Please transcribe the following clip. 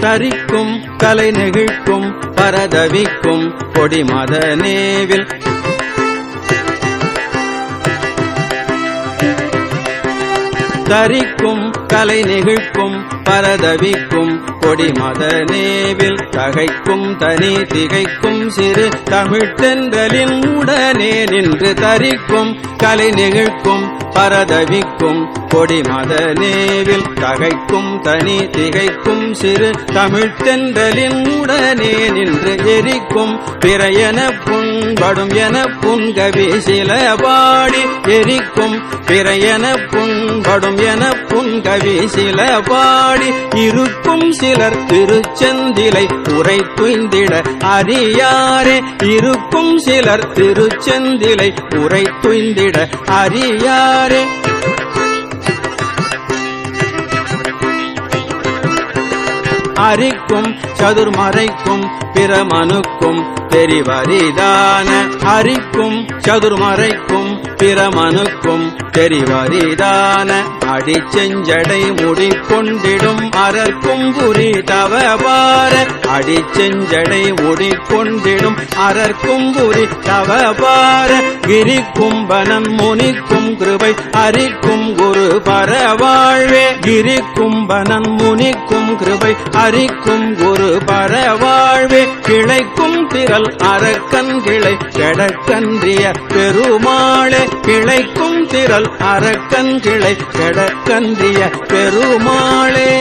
தரிக்கும் கலை நெகிழ்க்கும் பரதவிக்கும் கொடிமத நேவில் தரிக்கும் கலை நெகிழ்க்கும் பரதவிக்கும் கொடிமத நேவில் தகைக்கும் தனி திகைக்கும் சிறு தமிழ்த்தென்றலின் உடனே நின்று தரிக்கும் கலை நெகிழ்க்கும் பரதவிக்கும் கொடிமத நேவில் தகைக்கும் தனி திகைக்கும் சிறு தமிழ்த்தென்றலின் உடனே நின்று எரிக்கும். பிறையன புண்படும் என புன்கவி சில பாடி எரிக்கும். பிறையன புண்படும் என புன்கவி சில பாடி இருக்கும் சிலர் திருச்செந்திலை உரை துய்ந்திட அறியாரே. இருக்கும் சிலர் திருச்செந்திலை உரை துய்ந்திட அறியாரே. அரிக்கும் சதுர்மறைக்கும் பிரமனுக்கும் தெரிவரிதான அரிக்கும் சதுர்மறைக்கும் பிரமனுக்கும் தெரிவரிதான அடி செஞ்சடை முடிக்கொண்டிடும் அரற்கும் புரி தவபார. அடி செஞ்சடை முடிக்கொண்டிடும் அரற்கும் புரி தவபார. கிரி கிரிக்கும்பனன் முனிக்கும் கிருபை அரிக்கும் குரு பரவாழ்வே. கிரி கிரிக்கும்பனன் முனிக்கும் கிருபை அரிக்கும் குரு பரவாழ்வே. கிளைக்கும் திரள் அரக்கன் கிளை கெடக்கன்றிய பெருமாளே. கிளைக்கும் திரள் அரக்கன் கிளை கெடக்கன்றிய பெருமாளே.